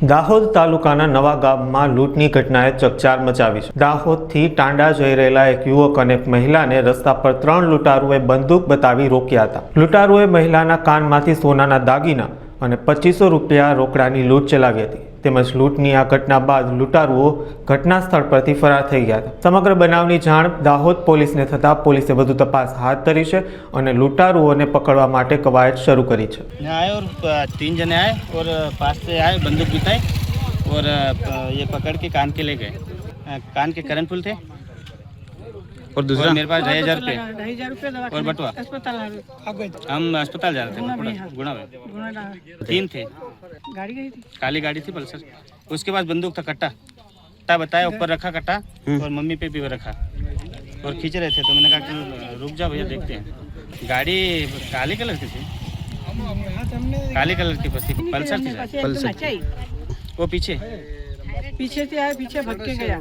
દાહોદ તાલુકાના નવા ગામમાં લૂંટની ઘટનાએ ચકચાર મચાવી છે. દાહોદથી ટાંડા જઈ રહેલા એક યુવક અને મહિલાને રસ્તા પર ત્રણ લૂંટારુએ બંદૂક બતાવી રોક્યા હતા. લૂંટારુએ મહિલાના કાનમાંથી સોનાના દાગીના અને પચીસો રૂપિયા રોકડાની લૂંટ ચલાવી હતી. તેમજ લૂંટની આ ઘટના બાદ લૂંટારુઓ ઘટના સ્થળ પરથી ફરાર થઈ ગયા હતા સમગ્ર બનાવની જાણ દાહોદ પોલીસને થતાં પોલીસે વધુ તપાસ હાથ ધરી છે અને લૂંટારુઓને પકડવા માટે કવાયત શરૂ કરી છે यहाँ आए और अ, तीन जने आए और अ, पास से आए बंदूक बिताए और अ, प- ये पकड़ के कान के ले गए अ, कान के करनफुल थे और दूसरा मेरे पास ढाई हजार रुपये ढाई हजार रुपये दवा और बटुआ अस्पताल आ गए हम अस्पताल जा रहे थे गुना में, गुणा हाँ। गुणा में गुना डाला। तीन थे गाड़ी गई थी? काली गाड़ी थी पल्सर। उसके पास बंदूक था कट्टा। कट्टा बताया अच्छा। ऊपर रखा कट्टा हम्म। और मम्मी पे भी रखा। और खींच रहे थे तो मैंने कहा कि रुक जा भैया देखते हैं। गाड़ी काली कलर की थी। काली कलर की बस थी पल्सर थी पल्सर। वो पीछे पीछे से आया पीछे भटके गया।